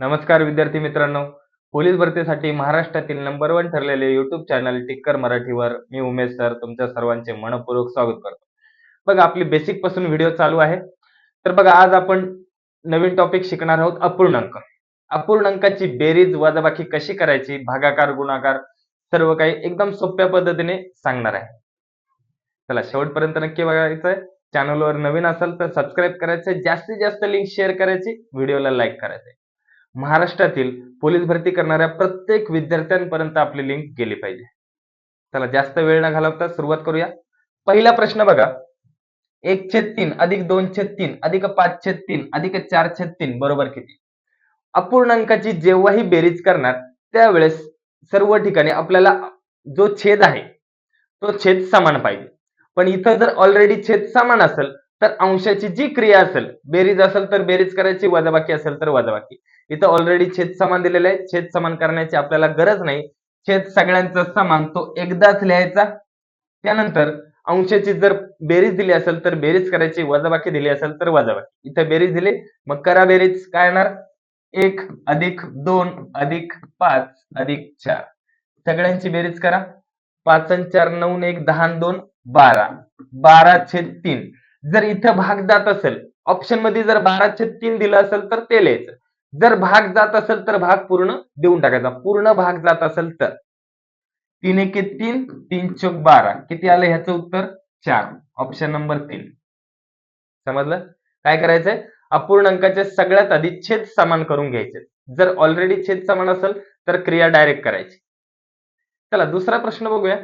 नमस्कार विद्यार्थी मित्रांनो. पोलीस भरतीसाठी महाराष्ट्रातील नंबर वन ठरलेले युट्यूब चॅनल टिक्कर मराठीवर मी उमेश सर तुमच्या सर्वांचे मनपूर्वक स्वागत करतो. बघा आपली बेसिकपासून व्हिडिओ चालू आहे. तर बघा आज आपण नवीन टॉपिक शिकणार आहोत अपूर्णांक. अपूर्णांकाची बेरीज वजाबाकी कशी करायची भागाकार गुणाकार सर्व काही एकदम सोप्या पद्धतीने सांगणार आहे. चला शेवटपर्यंत नक्की बघायचं आहे चॅनलवर नवीन असाल तर सबस्क्राईब करायचं जास्तीत जास्त लिंक शेअर करायची. व्हिडिओला लाईक करायचे महाराष्ट्रातील पोलीस भरती करणाऱ्या प्रत्येक विद्यार्थ्यांपर्यंत आपली लिंक गेली पाहिजे. चला जास्त वेळ न घालवता सुरुवात करूया. पहिला प्रश्न बघा. एक छेद तीन अधिक दोन छेद तीन अधिक पाच छेद तीन अधिक चार छेद तीन बरोबर किती? अपूर्णांकाची जेव्हाही बेरीज करणार त्यावेळेस सर्व ठिकाणी आपल्याला जो छेद आहे तो छेद समान पाहिजे. पण इथं जर ऑलरेडी छेद समान असेल तर अंशाची जी क्रिया असेल बेरीज असेल तर बेरीज करायची वजाबाकी असेल तर वजाबाकी. इथं ऑलरेडी छेद समान दिलेले आहे छेद समान करण्याची आपल्याला गरज नाही. छेद सगळ्यांचा समान तो एकदाच लिहायचा. त्यानंतर अंशाची जर बेरीज दिली असेल तर बेरीज करायची वजाबाकी दिली असेल तर वजाबाकी. इथं बेरीज दिली मग करा बेरीज. काय येणार? एक अधिक दोन अधिक पाच अधिक चार. सगळ्यांची बेरीज करा. पाच आणि चार नऊ एक दहा दोन बारा. बारा छेद तीन. जर इथं भाग जात असेल ऑप्शनमध्ये जर बारा छेद तीन दिलं असेल तर ते लिहायचं. जर भाग जात असेल तर भाग पूर्ण देऊन टाकायचा. पूर्ण भाग जात असेल तर. तीन एके तीन तीन चौक बारा. किती आलं ह्याचं उत्तर? चार. ऑप्शन नंबर तीन. समजलं? काय करायचंय? अपूर्णांकाचे सगळ्यात आधी छेद समान करून घ्यायचे. जर ऑलरेडी छेद समान असेल तर क्रिया डायरेक्ट करायची. चला दुसरा प्रश्न बघूया.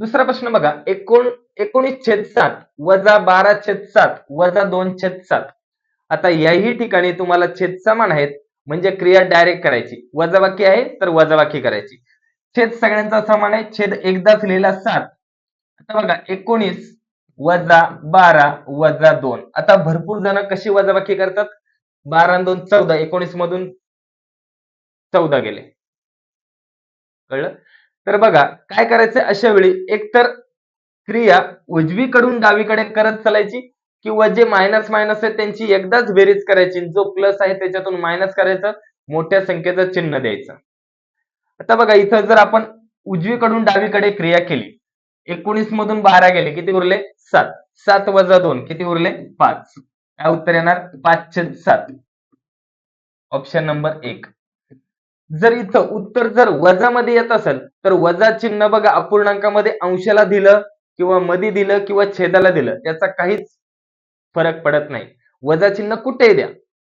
दुसरा प्रश्न बघा. एकोण एकोणीस छेद सात वजा बारा छेद सात वजा दोन छेद सात. आता याही ठिकाणी तुम्हाला छेद समान आहेत. म्हणजे क्रिया डायरेक्ट करायची. वजाबाकी आहे तर वजाबाकी करायची. छेद सगळ्यांचा समान आहे. छेद एकदाच लिहिला सात. आता बघा एकोणीस वजा बारा वजा दोन. आता भरपूर जण कशी वजाबाकी करतात? बारा दोन चौदा. एकोणीस मधून चौदा गेले. कळलं? तर बघा काय करायचं अशा वेळी एकतर क्रिया उजवीकडून डावीकडे करत चालायची किंवा जे मायनस मायनस आहे त्यांची एकदाच बेरीज करायची जो प्लस आहे त्याच्यातून मायनस करायचं मोठ्या संख्येचं चिन्ह द्यायचं. आता बघा इथं जर आपण उजवीकडून डावीकडे क्रिया केली एकोणीस मधून बारा गेले किती उरले? सात. सात वजा दोन किती उरले? पाच. काय उत्तर येणार? पाचशे सात. ऑप्शन नंबर एक. जर इथं उत्तर जर वजामध्ये येत असेल तर वजा चिन्ह बघा अपूर्णांकामध्ये अंशाला दिलं किंवा मध्ये दिलं किंवा छेदाला दिलं याचा काहीच फरक पडत नाही. वजा चिन्ह कुठेही द्या.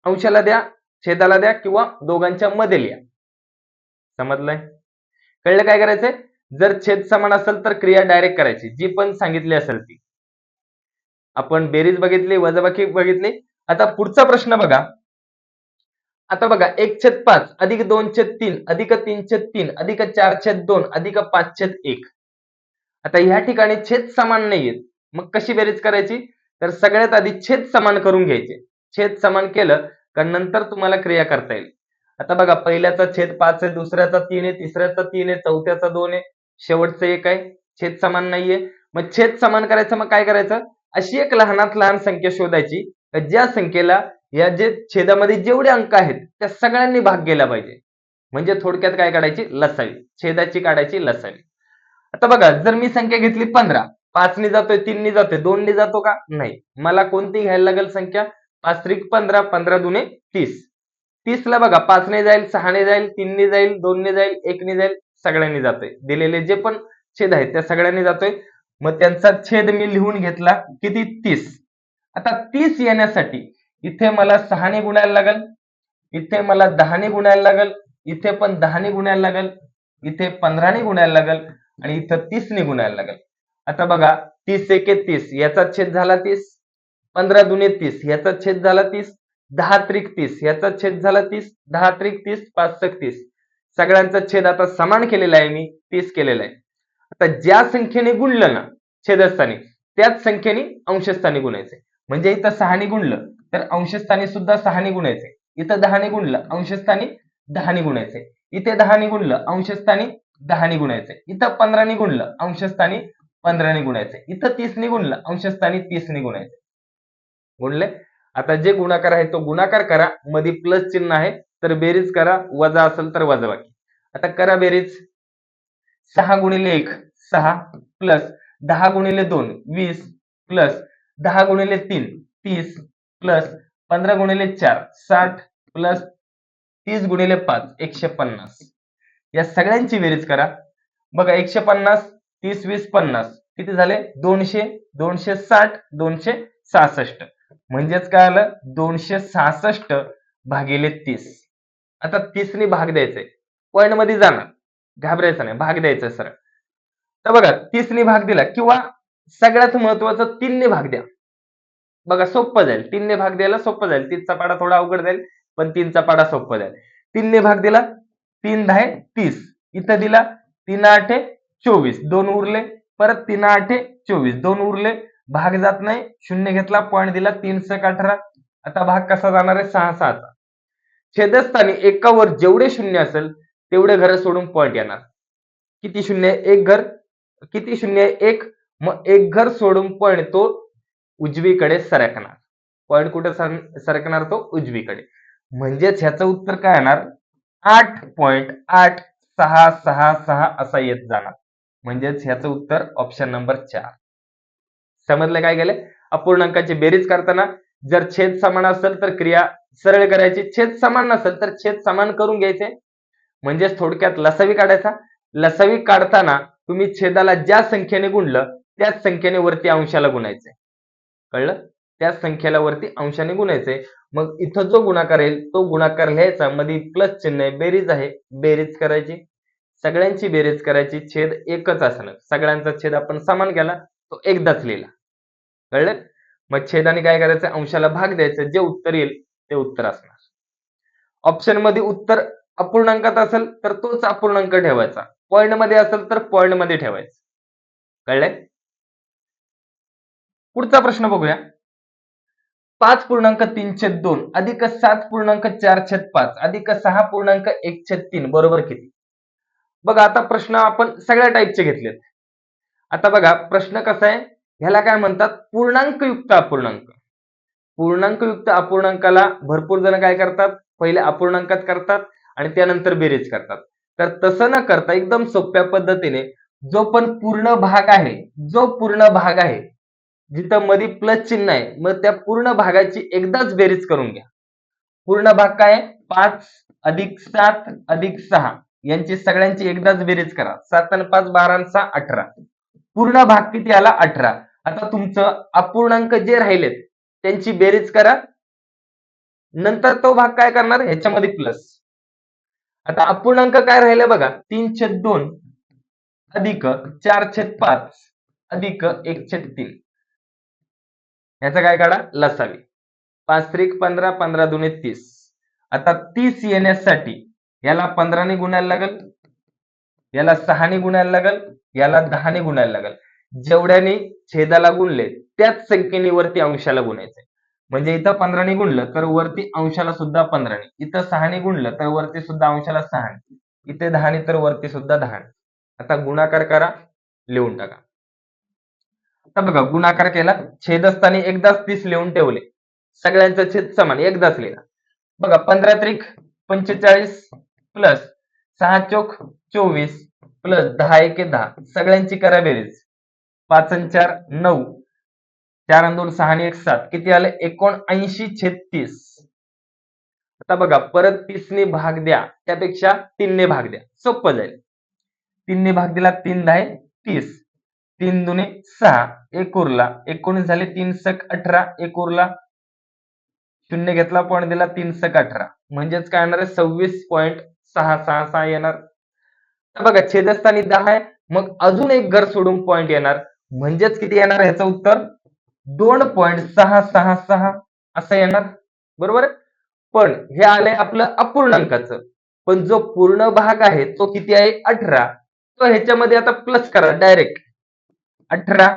अंशाला द्या छेदाला द्या किंवा दोघांच्या मध्ये लिहा. समजलंय? कळलं काय करायचंय? जर छेद समान असेल तर क्रिया डायरेक्ट करायची. जी पण सांगितली असेल ती. आपण बेरीज बघितली वजाबाकी बघितली. आता पुढचा प्रश्न बघा. आता बघा एक छेद पाच अधिक दोन छेद तीन अधिक तीन छेद तीन अधिक चार छेद दोन अधिक पाच छेद एक. आता ह्या ठिकाणी छेद समान नाहीयेत. मग कशी बेरीज करायची? तर सगळ्यात आधी छेद समान करून घ्यायचे. छेद समान केलं का नंतर तुम्हाला क्रिया करता येईल. आता बघा पहिल्याचा छेद पाच आहे दुसऱ्याचा तीन आहे तिसऱ्याचा तीन आहे चौथ्याचा दोन आहे शेवटचं एक आहे. छेद समान नाहीये. मग छेद समान करायचं मग काय करायचं? अशी एक लहानात लहान संख्या शोधायची ज्या संख्येला या जे छेदामध्ये जेवढे अंक आहेत त्या सगळ्यांनी भाग गेला पाहिजे. म्हणजे थोडक्यात काय काढायची? लसावी. छेदाची काढायची लसावी. आता बघा जर मी संख्या घेतली पंधरा पाचनी जातोय तीननी जातोय दोनने जातो का? नाही. मला कोणती घ्यायला लागेल संख्या? पाच त्रिक पंधरा पंधरा दुने तीस. तीसला बघा पाचने जाईल सहाने जाईल तीनने जाईल दोनने जाईल एकने जाईल सगळ्यांनी जातोय. दिलेले जे पण छेद आहेत त्या सगळ्यांनी जातोय. मग त्यांचा छेद मी लिहून घेतला किती? तीस. आता तीस येण्यासाठी इथे मला सहाने गुणायला लागल. इथे मला दहाने गुणायला लागल. इथे पण दहाने गुणायला लागल. इथे पंधराने गुणायला लागल. आणि इथं तीसने गुणायला लागल. आता बघा तीस एके तीस. याचा छेद झाला तीस. पंधरा दुने तीस. याचा छेद झाला तीस. दहा त्रिक तीस. याचा छेद झाला तीस. दहा त्रिक तीस. पाच सकतीस सगळ्यांचा छेद आता समान केलेला आहे मी. तीस केलेला आहे. आता ज्या संख्येने गुणलं ना छेदस्थानी त्याच संख्येने अंशस्थानी गुणायचे म्हणजे इथं सहाने गुणलं. तर अंशस्थानी सुद्धा सहाने गुणायचे. इथं दहाने गुणलं अंशस्थानी दहाने गुणायचे. इथे दहाने गुणलं अंशस्थानी दहाने गुणायचे. इथं पंधराने गुणलं अंशस्थानी पंधराने गुणायचे. इथं तीसने गुणलं अंशस्थानी तीसने गुणायचे. गुणले? आता जे गुणाकार आहे तो गुणाकार करा. मध्ये प्लस चिन्ह आहे तर बेरीज करा. वजा असेल तर वजा बाकी आता करा बेरीज. सहा गुणिले एक सहा प्लस दहा गुणिले दोन वीस प्लस दहा गुणिले तीन तीस प्लस पंधरा गुणिले चार साठ प्लस तीस गुणिले पाच एकशे पन्नास. या सगळ्यांची बेरीज करा. बघा एकशे पन्नास तीस वीस पन्नास. किती झाले? दोनशे दोनशे साठ दोनशे सहासष्ट. म्हणजेच काय आलं? दोनशे सहासष्ट भागिले तीस. आता तीसने भाग द्यायचाय. पॉईंटमध्ये जाणार. घाबरायचं नाही. भाग द्यायचा सर तर बघा तीसने भाग दिला किंवा सगळ्यात महत्वाचं तीनने भाग द्या. बघा सोपं जाईल. तीनने भाग द्यायला सोपं जाईल. तीनचा पाडा थोडा अवघड जाईल पण तीनचा पाडा सोपं जाईल. तीनने भाग दिला तीन दहा तीस. इथं दिला तीन आठे चोवीस. दोन उरले परत तीन आठे चोवीस. दोन उरले भाग जात नाही. शून्य घेतला पॉईंट दिला तीन सक अठरा. आता भाग कसा जाणार आहे? सहा सहाचा छेदस्थानी एकावर जेवढे शून्य असेल तेवढे घर सोडून पॉईंट येणार. किती शून्य? एक घर. किती शून्य? एक. मग एक घर सोडून पॉईंट तो उजवीकडे सरकणार. पॉईंट कुठे सर- सरकणार तो उजवीकडे. म्हणजेच ह्याचं उत्तर काय येणार? आठ पॉइंट आठ सहा सहा सहा असा येत जाणार. म्हणजेच ह्याचं उत्तर ऑप्शन नंबर चार. समजलं काय गेले? अपूर्णांकाची बेरीज करताना जर छेद समान असेल तर क्रिया सरळ करायची. छेद समान नसेल तर छेद समान करून घ्यायचे. म्हणजेच थोडक्यात लसावी काढायचा. लसावी काढताना तुम्ही छेदाला ज्या संख्येने गुणलं त्याच संख्येने वरती अंशाला गुणायचे. कळलं? त्याच संख्येला वरती अंशाने गुणायचंय. मग इथं जो गुणाकार येईल तो गुणाकार लिहायचा. मध्ये प्लस चिन्ह आहे बेरीज आहे. बेरीज करायची. सगळ्यांची बेरीज करायची. छेद एकच असणार. सगळ्यांचा छेद आपण समान केला तो एकदाच लिहिला. कळलं? मग छेदाने काय करायचं? अंशाला भाग द्यायचा. जे उत्तर येईल ते उत्तर असणार. ऑप्शनमध्ये उत्तर अपूर्णांकात असेल तर तोच अपूर्णांक ठेवायचा. पॉइंटमध्ये असेल तर पॉइंटमध्ये ठेवायचं. कळलंय? पुढचा प्रश्न बघूया. पाच पूर्णांक तीन छेद दोन अधिक सात पूर्णांक चार छेद पाच अधिक सहा पूर्णांक एक छेद तीन बरोबर किती? बघा आता प्रश्न आपण सगळ्या टाईपचे घेतलेत. आता बघा प्रश्न कसा आहे? ह्याला काय म्हणतात? पूर्णांकयुक्त अपूर्णांक. पूर्णांकयुक्त अपूर्णांकाला भरपूर जण काय करतात? पहिले अपूर्णांकात करतात आणि त्यानंतर बेरीज करतात. तर तसं न करता एकदम सोप्या पद्धतीने जो पण पूर्ण भाग आहे जो पूर्ण भाग आहे जिथं मध्ये प्लस चिन्ह आहे मग त्या पूर्ण भागाची एकदाच बेरीज करून घ्या. पूर्ण भाग काय आहे? पाच अधिक सात अधिक सहा. यांची सगळ्यांची एकदाच बेरीज करा. सात आणि पाच बारा आणि सहा अठरा. पूर्ण भाग किती आला? अठरा. आता तुमचं अपूर्णांक जे राहिलेत त्यांची बेरीज करा. नंतर तो भाग काय करणार? ह्याच्यामध्ये प्लस आता अपूर्णांक काय राहिले बघा? तीन छेद दोन अधिक चार छेद पाच अधिक एक छेद तीन. याचा काय काढा? लसावी. पाच त्रिक पंधरा पंधरा दुने तीस. आता तीस येण्यासाठी याला पंधराने गुणायला लागल याला सहाने गुणायला लागल याला दहाने गुणायला लागल. जेवढ्याने छेदाला गुणले त्याच संख्येने वरती अंशाला गुणायचे. म्हणजे इथं पंधराने गुणलं तर वरती अंशाला सुद्धा पंधराने. इथं सहाने गुणलं तर वरती सुद्धा अंशाला सहाने. इथे दहाने तर वरती सुद्धा दहाने. आता गुणाकार करा लिहून टाका. आता बघा गुणाकार केला छेदस्थानी एकदाच तीस लिहून ठेवले. सगळ्यांचा छेद समान एकदाच लिहिला. बघा पंधरा त्रिक पंचेचाळीस प्लस सहा चोक चोवीस प्लस दहा एके दहा. सगळ्यांची करा बेरीज. पाच चार नऊ. चार दोन सहा आणि एक सात. किती आले? एकोणऐंशी छत्तीस. आता बघा परत तीसने भाग द्या. त्यापेक्षा तीनने भाग द्या. सोपं जाईल. तीनने भाग दिला तीन दहा तीस. तीन दुने सहा. एक उरला. एकोणीस झाले तीन सक अठरा. एक उरला. शून्य घेतला पॉईंट दिला तीन सक अठरा. म्हणजेच काय येणार आहे? सव्वीस पॉईंट सहा सहा सहा येणार. तर बघा छेदस्थानी दहा आहे. मग अजून एक घर सोडून पॉईंट येणार. म्हणजेच किती येणार ह्याचं उत्तर दोन पॉईंट सहा सहा सहा असं येणार. बरोबर पण हे आलंय आपलं अपूर्णांकाचं. पण जो पूर्ण भाग आहे तो किती आहे? अठरा. तो ह्याच्यामध्ये आता प्लस करा डायरेक्ट अठरा.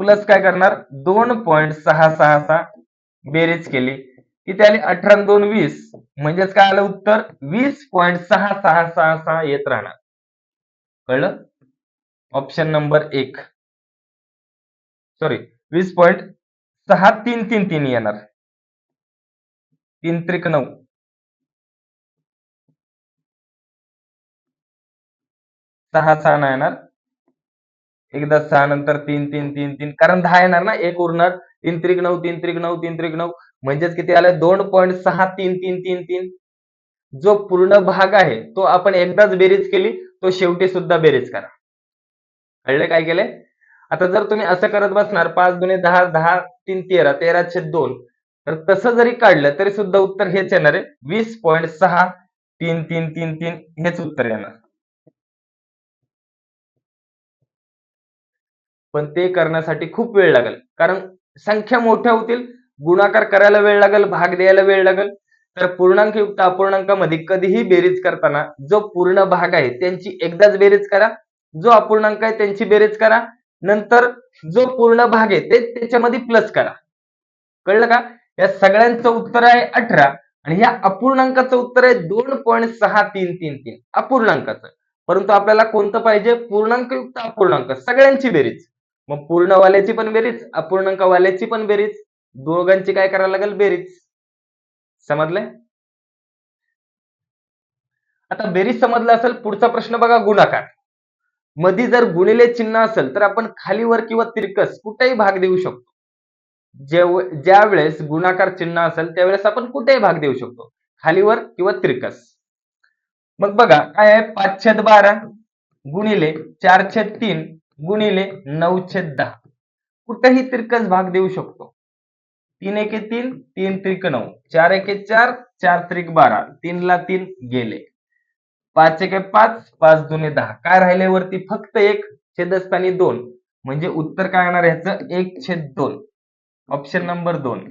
प्लस काय करणार? दोन पॉईंट सहा सहा सहा बेरीज केली. किती आली अठरा दोन वीस. म्हणजेच काय आलं उत्तर? वीस पॉईंट सहा सहा सहा सहा येत राहणार. कळलं? ऑप्शन नंबर एक. सॉरी वीस पॉईंट सहा तीन तीन तीन येणार. तीन त्रिक नऊ. सहा सहा ना येणार. एकदा सहा नंतर तीन तीन तीन तीन. कारण दहा येणार ना? एक उरणार. तीन त्रिक नऊ तीन त्रिक नऊ तीन त्रिक नऊ. म्हणजेच किती आलं? दोन पॉईंट सहा तीन तीन तीन तीन. जो पूर्ण भाग आहे तो आपण एकदाच बेरीज केली तो शेवटी सुद्धा बेरीज करा. कळले काय केले आता जर तुम्ही असं करत बसणार पाच दुने दहा दहा तीन तेरा तेरा छेद दोन. तर तसं जरी काढलं तरी सुद्धा उत्तर हेच येणार आहे. वीस पॉईंट सहा तीन तीन तीन तीन हेच उत्तर येणार. पण ते करण्यासाठी खूप वेळ लागेल. कारण संख्या मोठ्या होतील गुणाकार करायला वेळ लागेल भाग द्यायला वेळ लागेल. तर पूर्णांक युक्त अपूर्णांकामध्ये कधीही बेरीज करताना जो पूर्ण भाग आहे त्यांची एकदाच बेरीज करा. जो अपूर्णांक आहे त्यांची बेरीज करा. नंतर जो पूर्ण भाग आहे ते त्याच्यामध्ये प्लस करा. कळलं का? या सगळ्यांचं उत्तर आहे अठरा आणि या अपूर्णांकाचं उत्तर आहे दोन पॉईंट सहा तीन तीन तीन. अपूर्णांकाचं. परंतु आपल्याला कोणतं पाहिजे? पूर्णांकयुक्त अपूर्णांक. सगळ्यांची बेरीज. मग पूर्णवाल्याची पण बेरीज अपूर्णांकवाल्याची पण बेरीज दोघांची काय करायला लागेल? बेरीज. समजलंय? आता बेरीज समजलं असेल पुढचा प्रश्न बघा गुणाकार. मध्ये जर गुणिले चिन्ह असेल तर आपण खालीवर किंवा तिरकस कुठेही भाग देऊ शकतो. जेव ज्या वेळेस गुणाकार चिन्ह असेल त्यावेळेस आपण कुठेही भाग देऊ शकतो. खालीवर किंवा तिरकस. मग बघा काय आहे? पाच छेद बारा गुणिले चार छेद तीन. गुणिले नऊ छेद दहा. कुठेही त्रिकस भाग देऊ शकतो. तीन एके तीन तीन त्रिक नऊ. चार एके चार चार त्रिक बारा. तीनला तीन गेले. पाच एके पाच पाच दुने दहा. काय राहिले वरती? फक्त एक छेदस्थानी दोन. म्हणजे उत्तर काय येणार ह्याचं? एक छेद दोन. ऑप्शन नंबर दोन.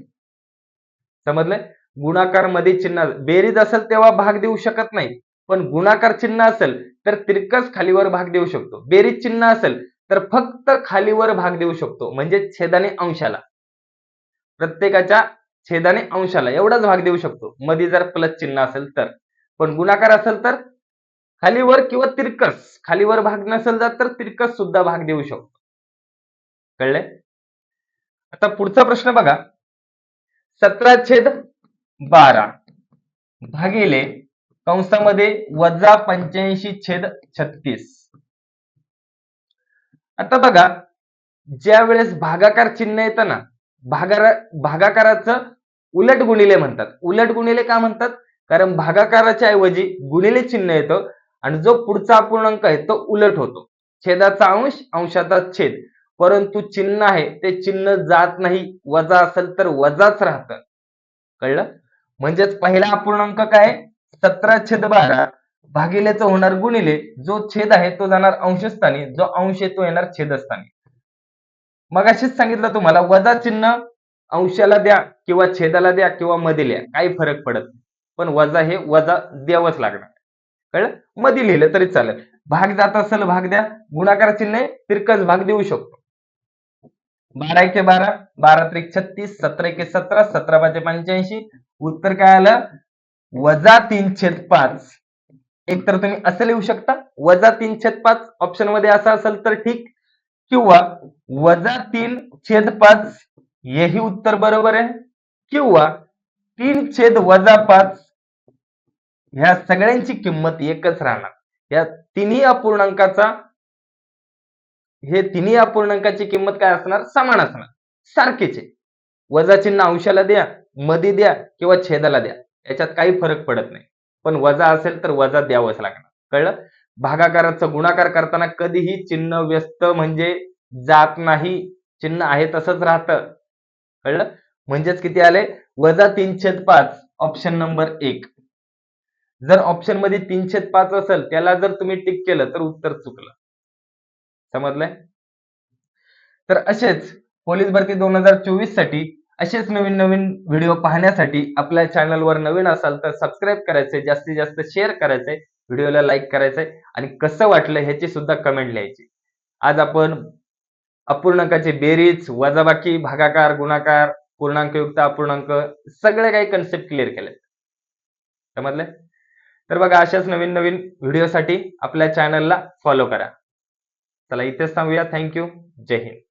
समजलंय? गुणाकारमध्ये चिन्ह बेरीज असेल तेव्हा भाग देऊ शकत नाही. पण गुणाकार चिन्ह असेल तर तिरकस खालीवर भाग देऊ शकतो. बेरीज चिन्ह असेल तर फक्त खालीवर भाग देऊ शकतो. म्हणजे छेदाने अंशाला. प्रत्येकाच्या छेदाने अंशाला एवढाच भाग देऊ शकतो. मध्ये जर प्लस चिन्ह असेल तर. पण गुणाकार असेल तर खालीवर किंवा तिरकस. खालीवर भाग नसेल जात तर तिरकस सुद्धा भाग देऊ शकतो. कळले आता पुढचा प्रश्न बघा. सतरा छेद बारा भागिले कंसामध्ये वजा पंच्याऐंशी छेद छत्तीस. आता बघा ज्या वेळेस भागाकार चिन्ह येतं ना भागारा भागाकाराचं उलट गुणिले म्हणतात. उलट गुणिले का म्हणतात? कारण भागाकाराच्या ऐवजी गुणिले चिन्ह येतं आणि जो पुढचा अपूर्णांक आहे तो उलट होतो. छेदाचा अंश अंशाचा छेद. परंतु चिन्ह आहे ते चिन्ह जात नाही वजा असेल तर वजाच राहतं. कळलं? म्हणजेच पहिला अपूर्णांक काय? सतरा छेद बारा. भागिलेचं होणार गुणिले जो छेद आहे तो जाणार अंशस्थानी जो अंश आहे तो येणार छेदस्थानी. मग अशीच सांगितलं तुम्हाला वजा चिन्ह अंशाला द्या किंवा छेदाला द्या किंवा मध्ये लिहा काही फरक पडत पण वजा हे वजा द्यावंच लागणार. कळलं? मध्ये लिहिलं तरी चालेल. भाग जात असेल भाग द्या. गुणाकार चिन्ह तिरकस भाग देऊ शकतो. बारा एके बारा बारा त्रिक छत्तीस सतरा एके सतरा सतरा पाचे पंच्याऐंशी. उत्तर काय आलं? वजा तीन छेद पाच. एकतर तुम्ही असं लिहू शकता वजा तीन छेद पाच ऑप्शनमध्ये असं असेल तर ठीक. किंवा वजा तीन छेद पाच हेही उत्तर बरोबर आहे. किंवा तीन छेद वजा पाच ह्या सगळ्यांची किंमत एकच राहणार. या तिन्ही अपूर्णांकाचा हे तिन्ही अपूर्णांकाची किंमत काय असणार? समान असणार. सारखीच. आहे वजा चिन्ह अंशाला द्या मध्ये द्या किंवा छेदाला द्या. याच्यात काही फरक पडत नाही. पण वजा असेल तर वजा द्यावंच लागणार. कळलं? भागाकाराचा गुणाकार करताना कधीही चिन्ह व्यस्त म्हणजे जात नाही. चिन्ह आहे तसंच राहतं. कळलं? म्हणजेच किती आले? वजा तीनशेद पाच ऑप्शन नंबर एक. जर ऑप्शनमध्ये तीनशेद पाच असेल त्याला जर तुम्ही टिक केलं तर उत्तर चुकलं. समजलंय? तर असेच पोलीस भरती दोन हजार चोवीससाठी असेच नवीन नवीन व्हिडिओ पाहण्यासाठी आपल्या चॅनलवर नवीन असाल तर सबस्क्राईब करायचंय जास्तीत जास्त शेअर करायचंय व्हिडिओला लाईक करायचंय आणि कसं वाटलं ह्याची सुद्धा कमेंट लिहायची. आज आपण अपूर्णांकाची बेरीज वजाबाकी भागाकार गुणाकार पूर्णांकयुक्त अपूर्णांक सगळे काही कन्सेप्ट क्लिअर केले समजले? तर बघा अशाच नवीन नवीन व्हिडिओसाठी आपल्या चॅनलला फॉलो करा. चला इथेच थांबूया. थँक्यू जय हिंद.